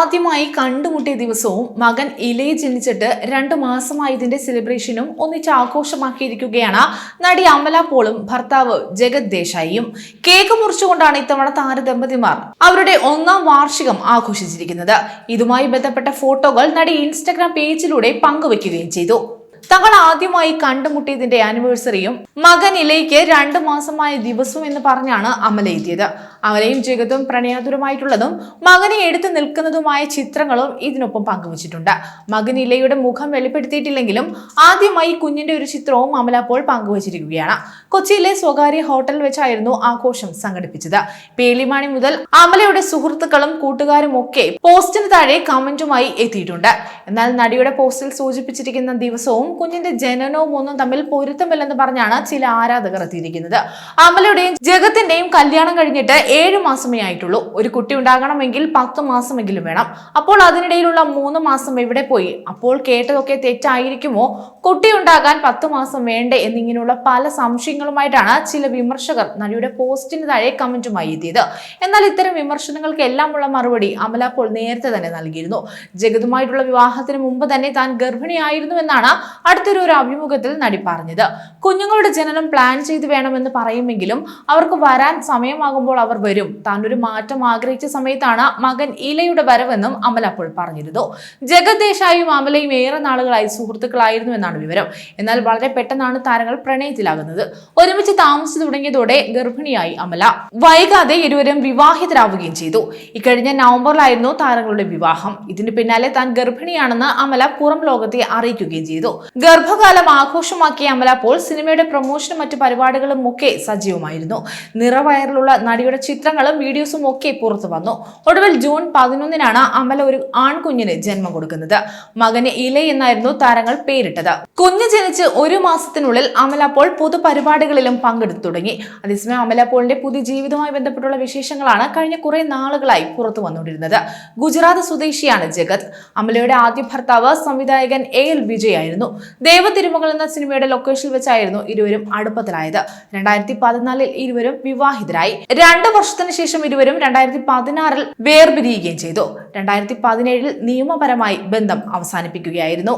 ആദ്യമായി കണ്ടുമുട്ടിയ ദിവസവും മകൻ ഇലയെ ജനിച്ചിട്ട് രണ്ടു മാസമായതിന്റെ സെലിബ്രേഷനും ഒന്നിച്ച് ആഘോഷമാക്കിയിരിക്കുകയാണ് നടി അമല പോളും ഭർത്താവ് ജഗത് ദേശായിയും. കേക്ക് മുറിച്ചുകൊണ്ടാണ് ഇത്തവണ താരദമ്പതിമാർ അവരുടെ ഒന്നാം വാർഷികം ആഘോഷിച്ചിരിക്കുന്നത്. ഇതുമായി ബന്ധപ്പെട്ട ഫോട്ടോകൾ നടി ഇൻസ്റ്റഗ്രാം പേജിലൂടെ പങ്കുവയ്ക്കുകയും ചെയ്തു. തങ്ങൾ ആദ്യമായി കണ്ടുമുട്ടിയതിന്റെ ആനിവേഴ്സറിയും മകൻ ഇലയ്ക്ക് രണ്ട് മാസമായ ദിവസവും എന്ന് പറഞ്ഞാണ് അമല എഴുതിയത്. അമലയും ജഗതും പ്രണയാതുരമായിട്ടുള്ളതും മകനെ എടുത്തു നിൽക്കുന്നതുമായ ചിത്രങ്ങളും ഇതിനൊപ്പം പങ്കുവച്ചിട്ടുണ്ട്. മകൻ ഇലയുടെ മുഖം വെളിപ്പെടുത്തിയിട്ടില്ലെങ്കിലും ആദ്യമായി കുഞ്ഞിന്റെ ഒരു ചിത്രവും അമല അപ്പോൾ പങ്കുവച്ചിരിക്കുകയാണ്. കൊച്ചിയിലെ സ്വകാര്യ ഹോട്ടലിൽ വെച്ചായിരുന്നു ആഘോഷം സംഘടിപ്പിച്ചത്. പേലിമാണി മുതൽ അമലയുടെ സുഹൃത്തുക്കളും കൂട്ടുകാരും ഒക്കെ പോസ്റ്റിന് താഴെ കമന്റുമായി എത്തിയിട്ടുണ്ട്. എന്നാൽ നടിയുടെ പോസ്റ്റിൽ സൂചിപ്പിച്ചിരിക്കുന്ന ദിവസവും കുഞ്ഞിന്റെ ജനനവും ഒന്നും തമ്മിൽ പൊരുത്തമില്ലെന്ന് പറഞ്ഞാണ് ചില ആരാധകർ എത്തിയിരിക്കുന്നത്. അമലയുടെയും ജഗത്തിന്റെയും കല്യാണം കഴിഞ്ഞിട്ട് ഏഴ് മാസമേ ആയിട്ടുള്ളൂ. ഒരു കുട്ടി ഉണ്ടാകണമെങ്കിൽ പത്ത് മാസമെങ്കിലും വേണം. അപ്പോൾ അതിനിടയിലുള്ള മൂന്ന് മാസം എവിടെ പോയി? അപ്പോൾ കേട്ടതൊക്കെ തെറ്റായിരിക്കുമോ? കുട്ടി ഉണ്ടാകാൻ പത്ത് മാസം വേണ്ടേ എന്നിങ്ങനെയുള്ള പല സംശയങ്ങളുമായിട്ടാണ് ചില വിമർശകർ നടിയുടെ പോസ്റ്റിന് താഴെ കമന്റുമായി എത്തിയത്. എന്നാൽ ഇത്തരം വിമർശനങ്ങൾക്ക് എല്ലാമുള്ള മറുപടി അമല അപ്പോൾ നേരത്തെ തന്നെ നൽകിയിരുന്നു. ജഗതുമായിട്ടുള്ള വിവാഹത്തിന് മുമ്പ് തന്നെ താൻ ഗർഭിണിയായിരുന്നു എന്നാണ് അടുത്തൊരു ഒരു അഭിമുഖത്തിൽ നടി പറഞ്ഞത്. കുഞ്ഞുങ്ങളുടെ ജനനം പ്ലാൻ ചെയ്ത് വേണമെന്ന് പറയുമെങ്കിലും അവർക്ക് വരാൻ സമയമാകുമ്പോൾ അവർ വരും. താൻ ഒരു മാറ്റം ആഗ്രഹിച്ച സമയത്താണ് മകൻ ഇലയുടെ വരവെന്നും അമല അപ്പോൾ പറഞ്ഞിരുന്നു. ജഗത് ദേശായും അമലയും ഏറെ നാളുകളായി സുഹൃത്തുക്കളായിരുന്നു എന്നാണ് വിവരം. എന്നാൽ വളരെ പെട്ടെന്നാണ് താരങ്ങൾ പ്രണയത്തിലാകുന്നത്. ഒരുമിച്ച് താമസിച്ചു തുടങ്ങിയതോടെ ഗർഭിണിയായി അമല. വൈകാതെ ഇരുവരും വിവാഹിതരാവുകയും ചെയ്തു. ഇക്കഴിഞ്ഞ നവംബറിലായിരുന്നു താരങ്ങളുടെ വിവാഹം. ഇതിന് പിന്നാലെ താൻ ഗർഭിണിയാണെന്ന് അമല പുറം ലോകത്തെ അറിയിക്കുകയും ചെയ്തു. ഗർഭകാലം ആഘോഷമാക്കിയ അമല പോൾ സിനിമയുടെ പ്രൊമോഷനും മറ്റു പരിപാടികളും ഒക്കെ സജീവമായിരുന്നു. നിറവയറിലുള്ള നടിയുടെ ചിത്രങ്ങളും വീഡിയോസും ഒക്കെ പുറത്തു വന്നു. ഒടുവിൽ ജൂൺ പതിനൊന്നിനാണ് അമല ഒരു ആൺകുഞ്ഞിന് ജന്മം കൊടുക്കുന്നത്. മകന് ഇല എന്നായിരുന്നു താരങ്ങൾ പേരിട്ടത്. കുഞ്ഞ് ജനിച്ച് ഒരു മാസത്തിനുള്ളിൽ അമല അപ്പോൾ പൊതുപരിപാടികളിലും പങ്കെടുത്തു തുടങ്ങി. അതേസമയം അമല പോളിന്റെ പുതിയ ജീവിതവുമായി ബന്ധപ്പെട്ടുള്ള വിശേഷങ്ങളാണ് കഴിഞ്ഞ കുറെ നാളുകളായി പുറത്തു വന്നുകൊണ്ടിരുന്നത്. ഗുജറാത്ത് സ്വദേശിയാണ് ജഗത്. അമലയുടെ ആദ്യ ഭർത്താവ് സംവിധായകൻ എ എൽ വിജയ് ആയിരുന്നു. ദേവതിരുമകൾ എന്ന സിനിമയുടെ ലൊക്കേഷനിൽ വെച്ചായിരുന്നു ഇരുവരും അടുപ്പത്തിലായത്. രണ്ടായിരത്തി പതിനാലിൽ ഇരുവരും വിവാഹിതരായി. രണ്ട് വർഷത്തിന് ശേഷം ഇരുവരും രണ്ടായിരത്തി പതിനാറിൽ വേർപിരിയുകയും ചെയ്തു. രണ്ടായിരത്തി പതിനേഴിൽ നിയമപരമായി ബന്ധം അവസാനിപ്പിക്കുകയായിരുന്നു.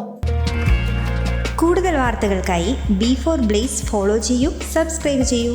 കൂടുതൽ വാർത്തകൾക്കായി ബി ഫോർ ബ്ലേസ് ഫോളോ ചെയ്യൂ സബ്സ്ക്രൈബ് ചെയ്യൂ.